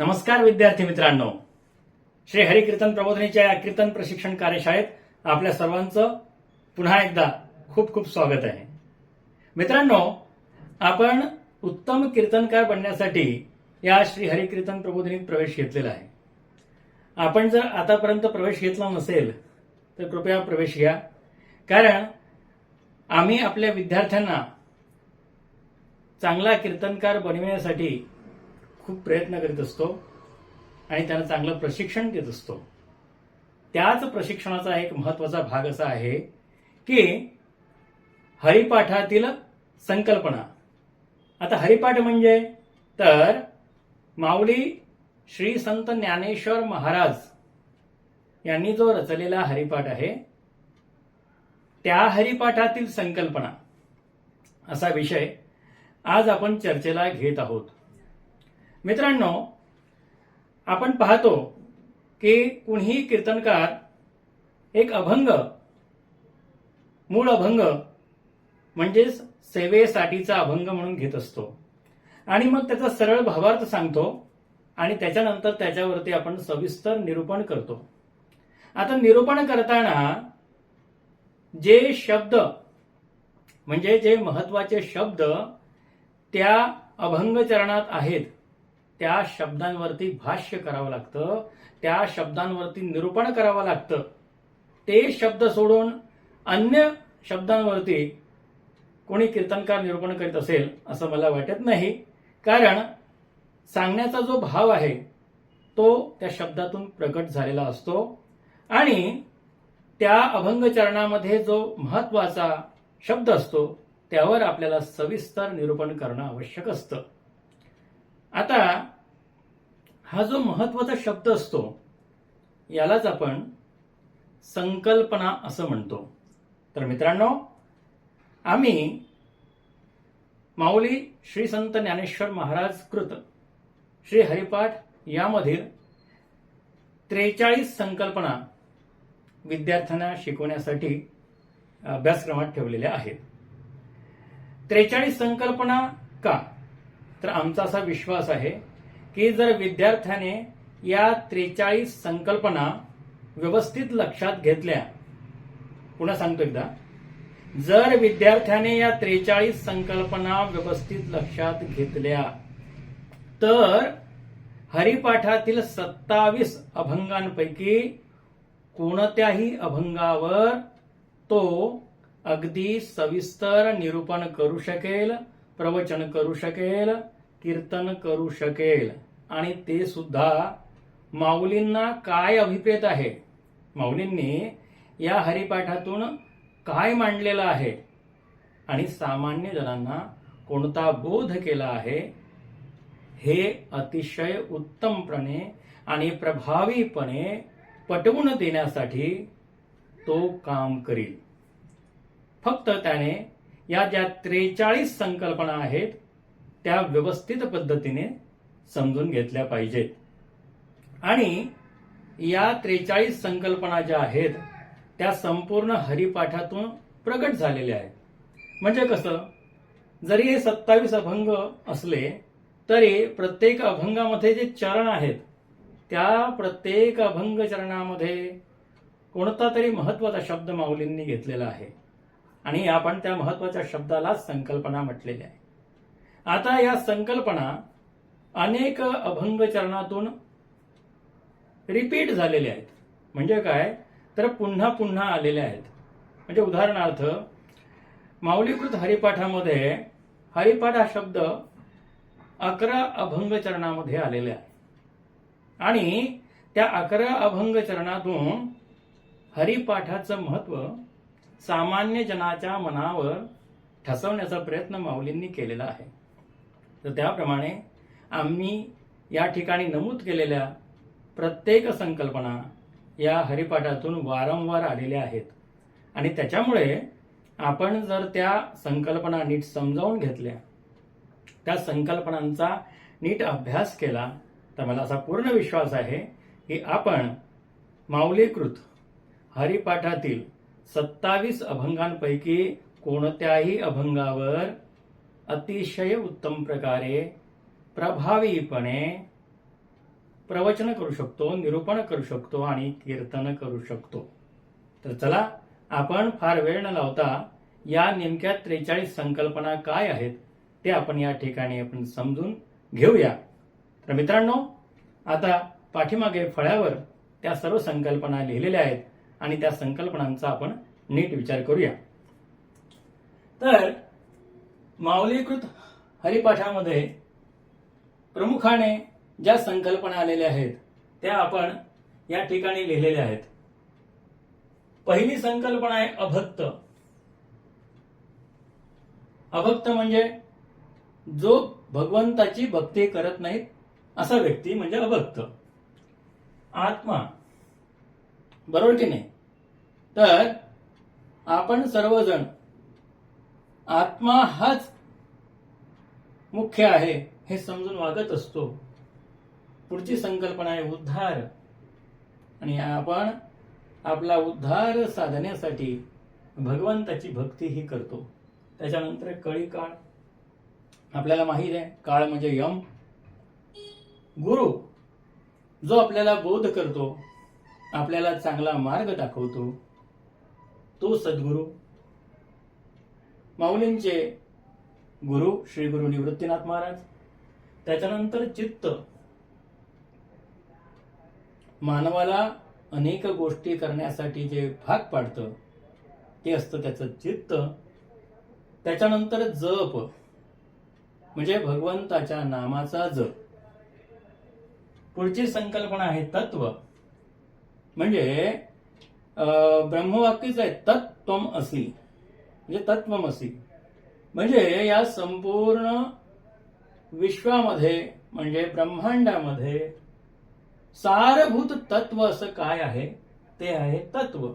नमस्कार विद्यार्थी मित्रांनो. श्री हरिकीर्तन प्रबोधनीच्या या कीर्तन प्रशिक्षण कार्यशाळेत आपल्या सर्वांचं पुन्हा एकदा खूप खूप स्वागत आहे. मित्रांनो आपण उत्तम कीर्तनकार बनण्यासाठी या श्री हरिकीर्तन प्रबोधनीत प्रवेश घेतलेला आहे. आपण जर आतापर्यंत प्रवेश घेतला नसेल तर कृपया प्रवेश घ्या. कारण आम्ही आपल्या विद्यार्थ्यांना चांगला कीर्तनकार बनविण्यासाठी खूप प्रयत्न करीत असतो आणि त्यांना चांगलं प्रशिक्षण देत असतो. त्याच प्रशिक्षणाचा एक महत्त्वाचा भाग असा आहे की हरिपाठातील संकल्पना. आता हरिपाठ म्हणजे तर माऊली श्री संत ज्ञानेश्वर महाराज यांनी जो रचलेला हरिपाठ आहे त्या हरिपाठातील संकल्पना असा विषय आज आपण चर्चेला घेत आहोत. मित्रांनो आपण पाहतो की कुणीही कीर्तनकार एक अभंग मूळ अभंग म्हणजेच सेवेसाठीचा अभंग म्हणून घेत असतो. आणि मग त्याचा सरळ भावार्थ सांगतो आणि त्याच्यानंतर त्याच्यावरती आपण सविस्तर निरूपण करतो. आता निरूपण करताना जे शब्द म्हणजे जे महत्त्वाचे शब्द त्या अभंग चरणात आहेत त्या शब्दांवरती भाष्य करावं लागतं त्या शब्दांवरती निरूपण करावं लागतं. ते शब्द सोडून अन्य शब्दांवरती कोणी कीर्तनकार निरूपण करीत असेल असं मला वाटत नाही. कारण सांगण्याचा जो भाव आहे तो त्या शब्दातून प्रकट झालेला असतो. आणि त्या अभंगचरणामध्ये जो महत्त्वाचा शब्द असतो त्यावर आपल्याला सविस्तर निरूपण करणं आवश्यक असतं. हा जो महत्त्वाचा शब्द असतो यालाच आपण संकल्पना असं म्हणतो. तर मित्रांनो आम्ही माऊली श्री संत ज्ञानेश्वर महाराज कृत श्री हरिपाठ यामधील त्रेचाळीस संकल्पना विद्यार्थ्यांना शिकवण्यासाठी अभ्यासक्रमात ठेवलेल्या आहेत. त्रेचाळीस संकल्पना का? तर आमचा असा विश्वास आहे की जर विद्यार्थ्याने या त्रेचाळीस संकल्पना व्यवस्थित लक्षात घेतल्या. पुन्हा सांगतो एकदा. जर विद्यार्थ्याने या त्रेचाळीस संकल्पना व्यवस्थित लक्षात घेतल्या तर हरिपाठातील सत्तावीस अभंगांपैकी कोणत्याही अभंगावर तो अगदी सविस्तर निरूपण करू शकेल प्रवचन करू शकेल कीर्तन करू शकेल. आणि ते सुद्धा माऊलींना काय अभिप्रेत आहे? माऊलींनी या हरिपाठातून काय मांडलेलं आहे? आणि सामान्य जणांना कोणता बोध केला आहे? हे अतिशय उत्तमपणे आणि प्रभावीपणे पटवून देण्यासाठी तो काम करील. फक्त त्याने या ज्या त्रेचाळीस संकल्पना आहेत त्या व्यवस्थित पद्धतीने समजून घेतल्या पाहिजेत. आणि या त्रेचाळीस संकल्पना ज्या आहेत त्या संपूर्ण हरिपाठातून प्रगट झालेल्या आहेत. म्हणजे कसं? जरी हे सत्तावीस अभंग असले तरी प्रत्येक अभंगामध्ये जे चरण आहेत त्या प्रत्येक अभंग चरणामध्ये कोणता तरी महत्त्वाचा शब्द माऊलींनी घेतलेला आहे. आणि आपण त्या महत्त्वाच्या शब्दाला संकल्पना म्हटलेली आहे. आता या संकल्पना अनेक अभंग चरणातून रिपीट झालेल्या आहेत. म्हणजे काय? तर पुन्हा पुन्हा आलेल्या आहेत. म्हणजे उदाहरणार्थ माऊलीकृत हरिपाठामध्ये हरिपाठ हा शब्द अकरा अभंग चरणामध्ये आलेले आहे. आणि त्या अकरा अभंग चरणातून हरिपाठाचं महत्त्व सामान्य जनाच्या मनावर ठसवण्याचा प्रयत्न माऊलींनी केलेला आहे. तर त्याप्रमाणे आम्ही या ठिकाणी नमूद केलेल्या प्रत्येक संकल्पना या हरिपाठातून वारंवार आलेल्या आहेत. आणि त्याच्यामुळे आपण जर त्या संकल्पना नीट समजावून घेतल्या त्या संकल्पनांचा नीट अभ्यास केला तर मला असा पूर्ण विश्वास आहे की आपण माऊलीकृत हरिपाठातील सत्तावीस अभंगांपैकी कोणत्याही अभंगावर अतिशय उत्तम प्रकारे प्रभावीपणे प्रवचन करू शकतो निरूपण करू शकतो आणि कीर्तन करू शकतो. तर चला आपण फार वेळ न लावता या नेमक्या त्रेचाळीस संकल्पना काय आहेत ते आपण या ठिकाणी आपण समजून घेऊया. तर मित्रांनो आता पाठीमागे फळ्यावर त्या सर्व संकल्पना लिहिलेल्या आहेत आणि त्या संकल्पनांचा आपण नीट विचार करूया. तर माऊलीकृत हरिपाठामध्ये प्रमुखाने ज्या संकल्पना आलेल्या आहेत त्या आपण या ठिकाणी लिहिलेल्या आहेत. पहिली संकल्पना आहे अभक्त. अभक्त म्हणजे जो भगवंताची भक्ती करत नाहीत असा व्यक्ती म्हणजे अभक्त. आत्मा. बरोबर की नाही? तर आपण सर्वजण आत्मा हाच मुख्य आहे हे समजून वागत असतो. पुढची संकल्पना आहे उद्धार. आणि आपण आपला उद्धार साधण्यासाठी भगवंताची भक्ती ही करतो. त्याच्यानंतर कळी काळ. आपल्याला माहीत आहे काळ म्हणजे यम. गुरु जो आपल्याला बोध करतो आपल्याला चांगला मार्ग दाखवतो तो सद्गुरू. माऊलींचे गुरु श्री गुरु निवृत्तीनाथ महाराज. त्याच्यानंतर चित्त. मानवाला अनेक गोष्टी करण्यासाठी जे भाग पाडतं ते असतं त्याचं चित्त. त्याच्यानंतर जप. म्हणजे भगवंताच्या नामाचा जप. पुढची संकल्पना आहे तत्व. म्हणजे ब्रह्मवाक्यच आहे तत्त्वम असी म्हणजे तत्वमसी. म्हणजे या संपूर्ण विश्वामध्ये म्हणजे ब्रह्मांडामध्ये सारभूत तत्व असं काय आहे? ते आहे तत्व.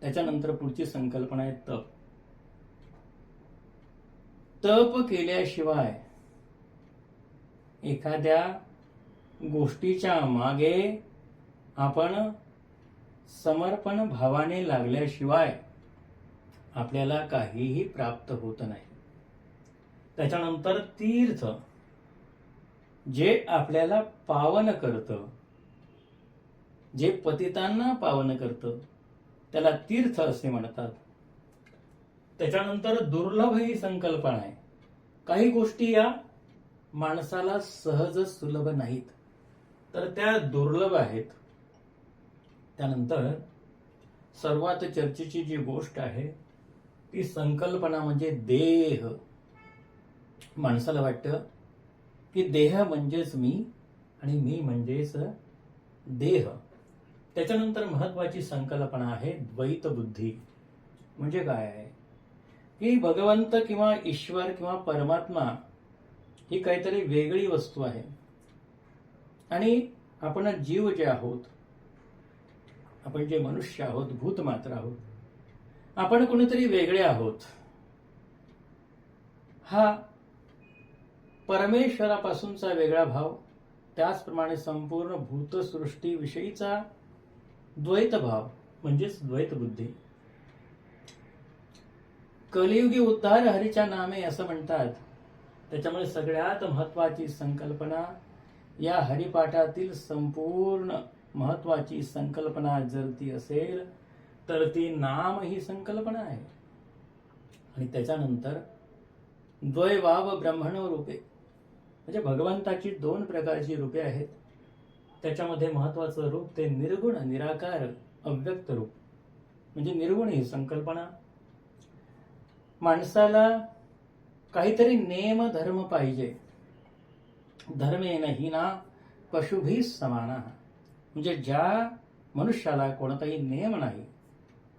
त्याच्यानंतर पुढची संकल्पना आहे तप. तप केल्याशिवाय एखाद्या गोष्टीच्या मागे आपण समर्पण भावाने लागल्याशिवाय आपल्याला काहीही प्राप्त होत नाही. त्याच्यानंतर तीर्थ जे आपल्याला पावन करतं जे पतितांना पावन करतं त्याला तीर्थ असे म्हणतात. त्याच्यानंतर दुर्लभ ही संकल्पना आहे. काही गोष्टी या माणसाला सहज सुलभ नाहीत. तर त्या दुर्लभ आहेत. त्यानंतर सर्वात चर्चेची जी गोष्ट आहे ती संकल्पना म्हणजे देह. माणसाला वाटतं की देह म्हणजेच मी आणि मी म्हणजेच देह. त्याच्यानंतर महत्वाची संकल्पना आहे द्वैत बुद्धी. म्हणजे काय? आहे की भगवंत किंवा ईश्वर किंवा परमात्मा ही काहीतरी वेगळी वस्तू आहे. आणि आपण जीव जे आहोत आपण जे मनुष्य आहोत भूत मात्र आहोत आपण कुणीतरी वेगळे आहोत. हा परमेश्वरापासूनचा वेगळा भाव त्याचप्रमाणे संपूर्ण भूतसृष्टीविषयीचा द्वैत भाव म्हणजेच द्वैत बुद्धी. कलियुगी उद्धार हरीच्या नामे असं म्हणतात. त्याच्यामुळे सगळ्यात महत्वाची संकल्पना या हरिपाठातील संपूर्ण महत्वाची संकल्पना जर ती असेल तर ती नाम ही संकल्पना आहे. आणि त्याच्यानंतर द्वैवाव ब्रह्मण रूपे. म्हणजे भगवंताची दोन प्रकारची रूपे आहेत. त्याच्यामध्ये महत्वाचं रूप ते निर्गुण निराकार अव्यक्त रूप. म्हणजे निर्गुण ही संकल्पना. माणसाला काहीतरी नेम धर्म पाहिजे. धर्मेन ही ना पशुभी समाना. म्हणजे ज्या मनुष्याला कोणताही नेम नाही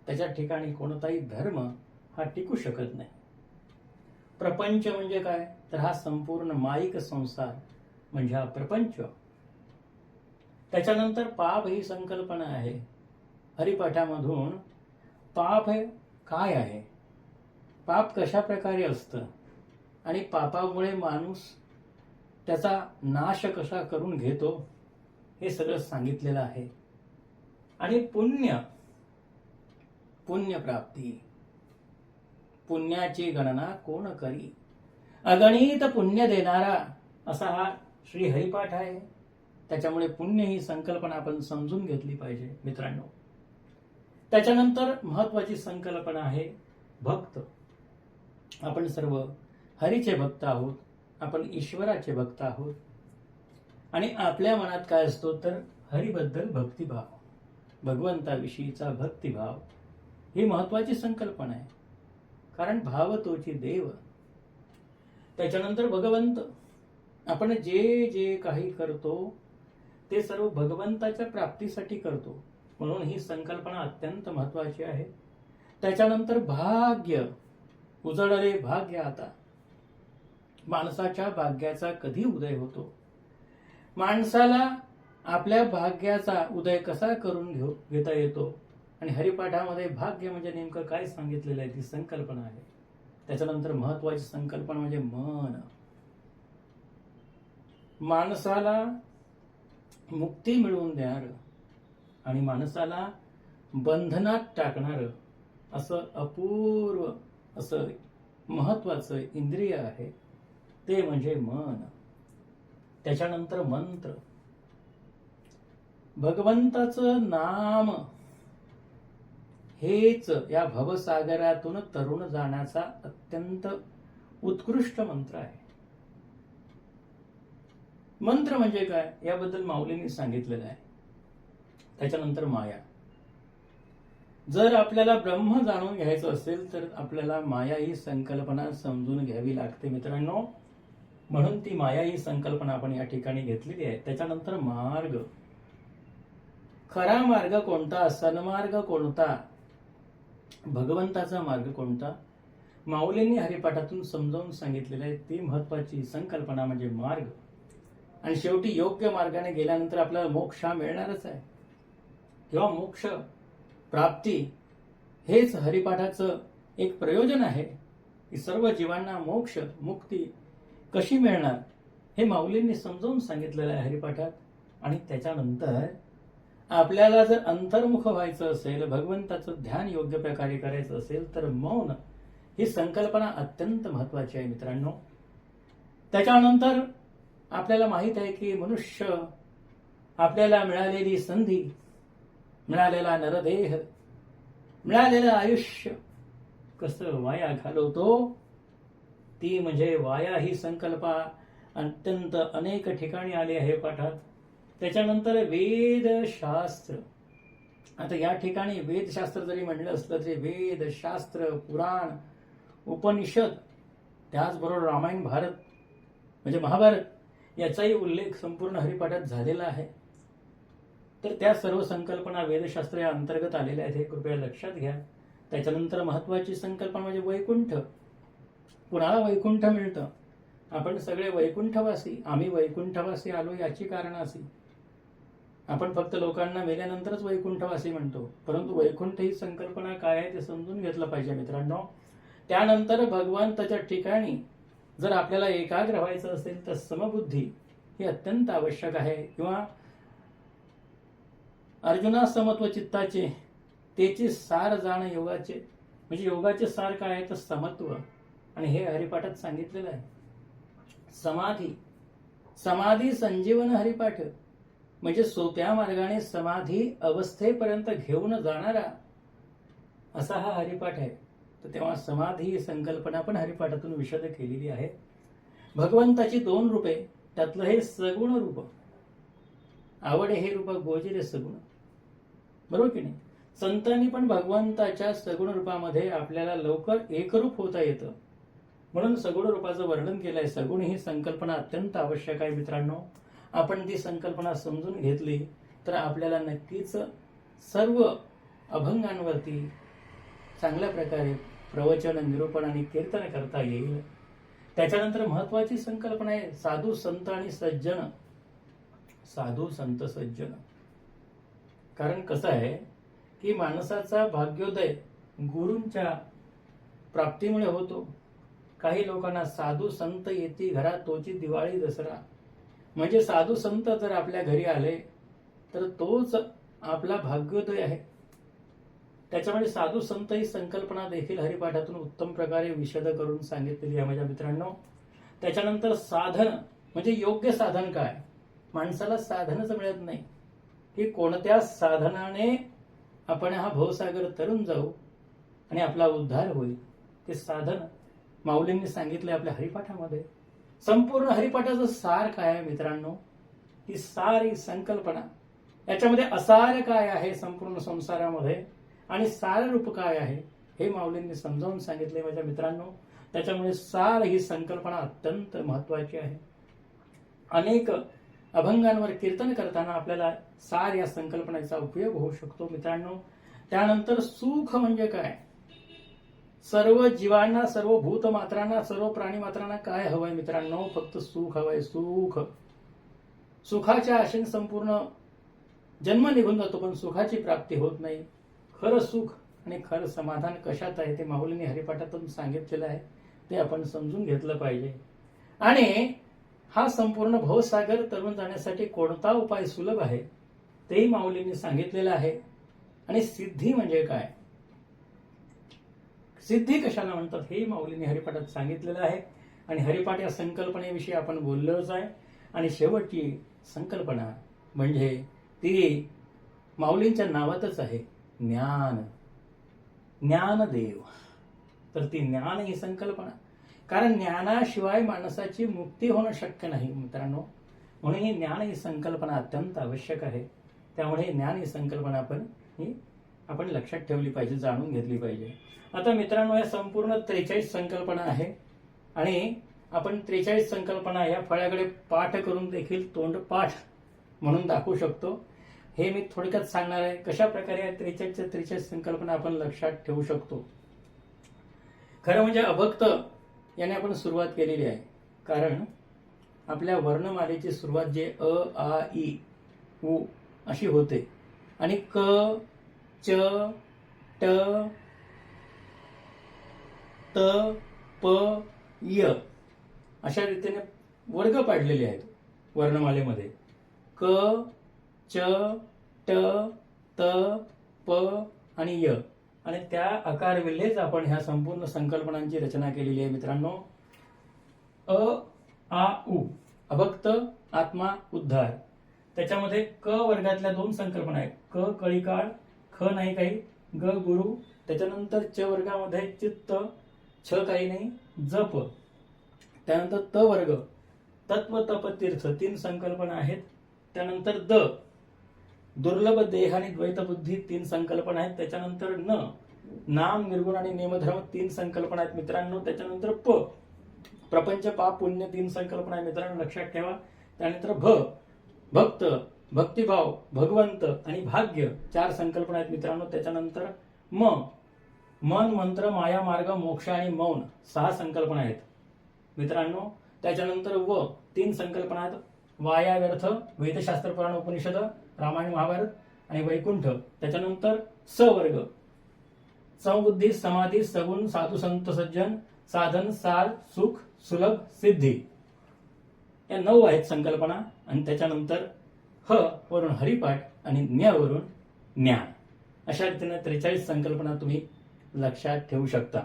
त्याच्या ठिकाणी कोणताही धर्म हा टिकू शकत नाही. प्रपंच म्हणजे काय? तर हा संपूर्ण माईक संसार म्हणजे हा प्रपंच. त्याच्यानंतर पाप ही संकल्पना आहे. हरिपाठामधून पाप हे काय आहे? पाप कशा प्रकारे असतं? आणि पापामुळे माणूस त्याचा नाश कसा करून घेतो? हे सगळं सांगितलेलं आहे. आणि पुण्य पुण्य प्राप्ती पुण्याची गणना कोण करी? अगणित पुण्य देणारा असा हा श्री हरिपाठ आहे. त्याच्यामुळे पुण्य ही संकल्पना आपण समजून घेतली पाहिजे मित्रांनो. त्याच्यानंतर महत्वाची संकल्पना आहे भक्त. आपण सर्व हरीचे भक्त आहोत. आपण ईश्वराचे भक्त आहोत. आणि आपल्या मनात काय असतो तर हरीबद्दल भक्तिभाव. भगवंताविषयीचा भक्तिभाव. ही महत्वाची संकल्पना आहे. कारण भाव तोची देव. त्याच्यानंतर भगवंत. आपण जे जे काही करतो ते सर्व भगवंताच्या प्राप्तीसाठी करतो. म्हणून ही संकल्पना अत्यंत महत्वाची आहे. त्याच्यानंतर भाग्य. उजळले भाग्य आता. माणसाच्या भाग्याचा कधी उदय होतो? माणसाला आपल्या भाग्याचा उदय कसा करून घेऊ घेता येतो? आणि हरिपाठामध्ये भाग्य म्हणजे नेमकं काय सांगितलेलं आहे ती संकल्पना आहे. त्याच्यानंतर महत्वाची संकल्पना म्हणजे मन. माणसाला मुक्ती मिळवून देणार आणि माणसाला बंधनात टाकणार असं अपूर्व असं महत्वाचं इंद्रिय आहे ते म्हणजे मन. त्याच्यानंतर मंत्र. भगवंताचं नाम हेच या भवसागरातून तरुण जाण्याचा अत्यंत उत्कृष्ट मंत्र आहे. मंत्र म्हणजे काय? याबद्दल माऊलींनी सांगितलेलं आहे. त्याच्यानंतर माया. जर आपल्याला ब्रह्म जाणून घ्यायचं असेल तर आपल्याला माया ही संकल्पना समजून घ्यावी लागते मित्रांनो. म्हणून ती माया ही संकल्पना आपण या ठिकाणी घेतलेली आहे. त्याच्यानंतर मार्ग. खरा मार्ग कोणता? सन्मार्ग कोणता? भगवंताचा मार्ग कोणता? माऊलींनी हरिपाठातून समजावून सांगितलेलं आहे ती महत्वाची संकल्पना म्हणजे मार्ग. आणि शेवटी योग्य मार्गाने गेल्यानंतर आपल्याला मोक्ष हा मिळणारच आहे. किंवा मोक्ष प्राप्ती हेच हरिपाठाचं एक प्रयोजन आहे की सर्व जीवांना मोक्ष मुक्ती कशी मिळणार हे माऊलींनी समजावून सांगितलेलं आहे हरिपाठात. आणि त्याच्यानंतर आपल्याला जर अंतर्मुख व्हायचं असेल भगवंताचं ध्यान योग्य प्रकारे करायचं असेल तर मौन ही संकल्पना अत्यंत महत्वाची आहे मित्रांनो. त्याच्यानंतर आपल्याला माहीत आहे की मनुष्य आपल्याला मिळालेली संधी मिळालेला नरदेह मिळालेलं आयुष्य कसं वाया घालवतो? ती म्हणजे वाया ही संकल्पा अत्यंत अनेक ठिकाणी आली आहे पाठात. त्याच्यानंतर वेदशास्त्र. आता या ठिकाणी वेदशास्त्र जरी म्हणलं असलं तरी वेदशास्त्र पुराण उपनिषद त्याचबरोबर रामायण भारत म्हणजे महाभारत याचाही उल्लेख संपूर्ण हरिपाठात झालेला आहे. तर त्या सर्व संकल्पना वेदशास्त्र या अंतर्गत आलेल्या आहेत हे कृपया लक्षात घ्या. त्याच्यानंतर महत्वाची संकल्पना म्हणजे वैकुंठ. कुणाला वैकुंठ मिळतं? आपण सगळे वैकुंठवासी आम्ही वैकुंठवासी आलो याची कारण अशी आपण फक्त लोकांना मेल्यानंतरच वैकुंठवासी म्हणतो. परंतु वैकुंठ ही संकल्पना काय आहे ते समजून घेतलं पाहिजे मित्रांनो. त्यानंतर भगवंताच्या ठिकाणी जर आपल्याला एकाग्र व्हायचं असेल तर समबुद्धी ही अत्यंत आवश्यक आहे. किंवा अर्जुना समत्व चित्ताचे त्याचे सार जाण योगाचे म्हणजे योगाचे सार काय आहे तर समत्व. आणि हे हरिपाठात सांगितलेलं आहे. समाधी समाधी संजीवन हरिपाठ. म्हणजे सोप्या मार्गाने समाधी अवस्थेपर्यंत घेऊन जाणारा असा हा हरिपाठ आहे. तर तेव्हा समाधी ही संकल्पना पण हरिपाठातून विशद केलेली आहे. भगवंताची दोन रूपे त्यातलं हे सगुण रूप. आवड हे रूप गोजिरे सगुण. बरोबर की नाही? संतांनी पण भगवंताच्या सगुण रूपामध्ये आपल्याला लवकर एकरूप होता येतं. म्हणून सगुण रूपाचं वर्णन केलंय. सगुण ही संकल्पना अत्यंत आवश्यक आहे मित्रांनो. आपण ती संकल्पना समजून घेतली तर आपल्याला नक्कीच सर्व अभंगांवरती चांगल्या प्रकारे प्रवचन निरूपण आणि कीर्तन करता येईल. त्याच्यानंतर महत्वाची संकल्पना आहे साधू संत आणि सज्जन. साधू संत सज्जन. कारण कसं आहे की माणसाचा भाग्योदय गुरूंच्या प्राप्तीमुळे होतो. काही लोकांना साधू संत येती घरात तोची दिवाळी दसरा. म्हणजे साधू संत जर आपल्या घरी आले तर तोच आपला भाग्योदय आहे. त्याच्यामुळे साधू संत ही संकल्पना देखील हरिपाठातून उत्तम प्रकारे विशद करून सांगितलेली आहे माझ्या मित्रांनो. त्याच्यानंतर साधन म्हणजे योग्य साधन काय? माणसाला साधनच मिळत नाही. की कोणत्या साधनाने आपण हा भवसागर तरुण जाऊ आणि आपला उद्धार होईल? ते साधन माऊलींनी सांगितले आपल्या हरिपाठामध्ये. संपूर्ण हरिपाठाचं सार काय आहे मित्रांनो? ही सारी संकल्पना. याच्यामध्ये असार काय आहे संपूर्ण संसारामध्ये? आणि सार रूप काय आहे? हे माऊलींनी समजावून सांगितले माझ्या मित्रांनो. त्याच्यामुळे सार ही संकल्पना अत्यंत महत्वाची आहे. अनेक अभंगांवर कीर्तन करताना आपल्याला सार या संकल्पनेचा उपयोग होऊ शकतो मित्रांनो. त्यानंतर सुख म्हणजे काय? सर्व जीवांना सर्व भूतमात्रांना सर्व प्राणीमात्रांना काय हवंय मित्रांनो? फक्त सुख हवंय सुख. सुखाच्या आशेने संपूर्ण जन्म निघून जातो पण सुखाची प्राप्ती होत नाही. खरं सुख आणि खरं समाधान कशात आहे ते माऊलीने हरिपाठातून सांगितलेलं आहे. ते आपण समजून घेतलं पाहिजे. आणि हा संपूर्ण भवसागर तरुण जाण्यासाठी कोणता उपाय सुलभ आहे तेही माऊलींनी सांगितलेलं आहे. आणि सिद्धी म्हणजे काय? सिद्धी कशाला म्हणतात हे माऊलीने हरिपाठात सांगितलेलं आहे. आणि हरिपाठ या संकल्पनेविषयी आपण बोललोच आहे. आणि शेवटची संकल्पना म्हणजे ती माऊलींच्या नावातच आहे ज्ञान. ज्ञानदेव. तर ती ज्ञान ही संकल्पना. कारण ज्ञानाशिवाय माणसाची मुक्ती होणं शक्य नाही मित्रांनो. म्हणून ही ज्ञान ही संकल्पना अत्यंत आवश्यक आहे. त्यामुळे ज्ञान ही संकल्पना आपण ही आपण लक्षात ठेवली पाहिजे जाणून घेतली पाहिजे. आता मित्रांनो या संपूर्ण त्रेचाळीस संकल्पना आहे आणि आपण त्रेचाळीस संकल्पना या फळ्याकडे पाठ करून देखील तोंडपाठ म्हणून दाखवू शकतो. हे मी थोडक्यात सांगणार आहे कशा प्रकारे या त्रेचाळीसच्या त्रेचाळीस संकल्पना आपण लक्षात ठेवू शकतो. खरं म्हणजे अभक्त याने आपण सुरुवात केलेली आहे. कारण आपल्या वर्णमालेची सुरुवात जे अ आ ई उ अशी होते. आणि क च ट त प य. अशा रीतीने वर्ग पाडलेले आहेत वर्णमालेमध्ये. क च ट त प आणि य. आणि त्या आकार विल्हेच आपण ह्या संपूर्ण संकल्पनांची रचना केलेली आहे मित्रांनो. अ आ उ. अभक्त आत्मा उद्धार. त्याच्यामध्ये क वर्गातल्या दोन संकल्पना आहेत. क कळीकाळ ख नाही काही ग गुरु त्याच्यानंतर च वर्गामध्ये चित्त छ काही नाही जप. त्यानंतर त वर्ग तत्व तप तीर्थ तीन संकल्पना आहेत. त्यानंतर द दुर्लभ देह आणि द्वैतबुद्धी तीन संकल्पना आहेत. त्याच्यानंतर न नाम निर्गुण आणि नियमधर्म तीन संकल्पना आहेत मित्रांनो. त्याच्यानंतर प प्रपंच पाप पुण्य तीन संकल्पना आहेत मित्रांनो. लक्षात ठेवा. त्यानंतर भ भक्त भक्तिभाव भगवंत आणि भाग्य चार संकल्पना आहेत मित्रांनो. त्याच्यानंतर म मन मंत्र माया मार्ग मोक्ष आणि मौन सहा संकल्पना आहेत मित्रांनो. त्याच्यानंतर व तीन संकल्पना आहेत. वाया व्यर्थ वेदशास्त्र पुराण उपनिषद रामायण महाभारत आणि वैकुंठ. त्याच्यानंतर स वर्ग समबुद्धी समाधी सगुण साधू संत सज्जन साधन सार सुख सुलभ सिद्धी. या नऊ आहेत संकल्पना. आणि त्याच्यानंतर ह वरून हरिपाठ आणि ज्ञावरून ज्ञान. अशा रीतीनं त्रेचाळीस संकल्पना तुम्ही लक्षात ठेवू शकता.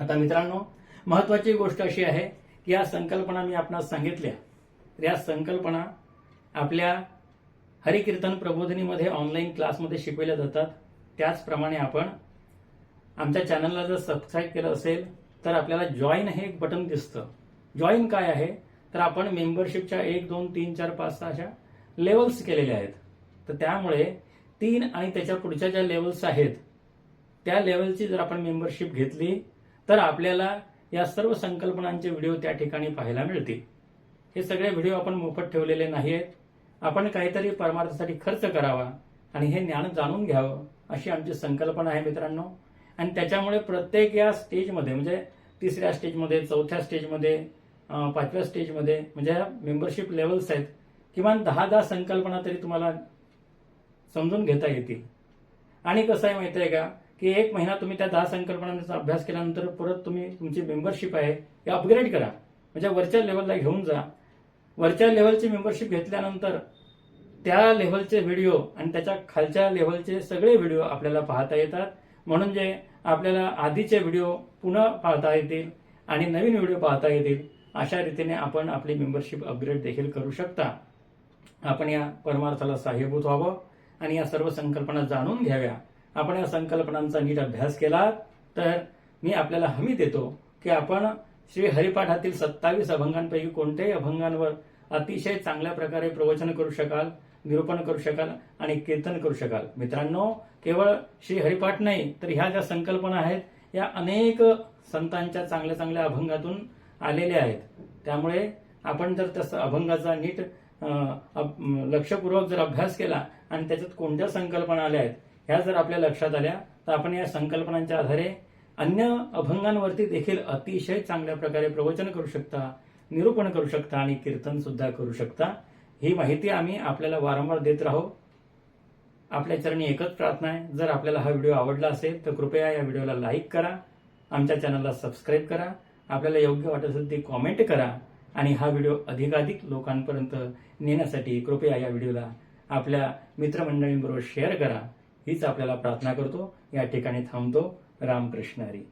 आता मित्रांनो महत्वाची गोष्ट अशी आहे की या संकल्पना मी आपणास सांगितल्या. तर या संकल्पना आपल्या हरिकीर्तन प्रबोधिनीमध्ये ऑनलाईन क्लासमध्ये शिकवल्या जातात. त्याचप्रमाणे आपण आमच्या चॅनलला जर सबस्क्राईब केलं असेल तर आपल्याला जॉईन हे एक बटन दिसतं. जॉईन काय आहे? तर आपण मेंबरशिपच्या एक दोन तीन चार पाच सहा अशा लेवल्स केलेल्या आहेत. तर त्यामुळे तीन आणि त्याच्या पुढच्या ज्या लेवल्स आहेत त्या लेवलची जर आपण मेंबरशिप घेतली तर आपल्याला या सर्व संकल्पनांचे व्हिडिओ त्या ठिकाणी पाहायला मिळतील. हे सगळे व्हिडिओ आपण मोफत ठेवलेले नाही आहेत आपण काहीतरी परमार्थासाठी खर्च करावा आणि हे ज्ञान जाणून घ्यावं अशी आमची संकल्पना आहे मित्रांनो. आणि त्याच्यामुळे प्रत्येक या स्टेजमध्ये म्हणजे तिसऱ्या स्टेजमध्ये चौथ्या स्टेजमध्ये पाचव्या स्टेजमध्ये म्हणजे ह्या मेंबरशिप लेवल्स आहेत किमान दहा दहा संकल्पना तरी तुम्हाला समजून घेता येतील. आणि कसं आहे माहिती आहे का? की एक महिना तुम्ही त्या दहा संकल्पनांचा अभ्यास केल्यानंतर परत तुम्ही तुमची मेंबरशिप आहे हे अपग्रेड करा. म्हणजे वरच्या लेवलला घेऊन जा. वरच्या लेवलची मेंबरशिप घेतल्यानंतर त्या लेवलचे व्हिडिओ आणि त्याच्या खालच्या लेवलचे सगळे व्हिडिओ आपल्याला पाहता येतात. म्हणून जे आपल्याला आधीचे व्हिडिओ पुन्हा पाहता येतील आणि नवीन व्हिडिओ पाहता येतील अशा रीतीने आपण आपली मेंबरशिप अपग्रेड देखील करू शकता. आपण या परमार्थाला साहेबूत व्हावं आणि या सर्व संकल्पना जाणून घ्याव्या. आपण या संकल्पनांचा नीट अभ्यास केला तर मी आपल्याला हमी देतो की आपण श्री हरिपाठातील सत्तावीस अभंगांपैकी कोणत्याही अभंगांवर अतिशय चांगल्या प्रकारे प्रवचन करू शकाल निरूपण करू शकाल आणि कीर्तन करू शकाल. मित्रांनो केवळ श्री हरिपाठ नाही तर ह्या ज्या संकल्पना आहेत या अनेक संतांच्या चांगल्या चांगल्या अभंगातून आलेल्या आहेत. त्यामुळे आपण जर तसं अभंगाचा नीट लक्षपूर्वक जर अभ्यास केला आणि त्याच्यात कोणत्या संकल्पना आल्या आहेत ह्या जर आपल्या लक्षात आल्या तर आपण या संकल्पनांच्या आधारे अन्य अभंगांवरती देखील अतिशय चांगल्या प्रकारे प्रवचन करू शकता निरूपण करू शकता आणि कीर्तन सुद्धा करू शकता. ही माहिती आम्ही आपल्याला वारंवार देत राहू. आपल्या चरणी एकच प्रार्थना आहे. जर आपल्याला हा व्हिडिओ आवडला असेल तर कृपया या व्हिडिओला लाईक करा. आमच्या चॅनलला सबस्क्राईब करा. आपल्याला योग्य वाटत असेल ते कॉमेंट करा. आणि हा व्हिडिओ अधिकाधिक लोकांपर्यंत नेण्यासाठी कृपया या व्हिडिओला आपल्या मित्रमंडळींबरोबर शेअर करा. हीच आपल्याला प्रार्थना करतो. या ठिकाणी थांबतो रामकृष्ण हरी.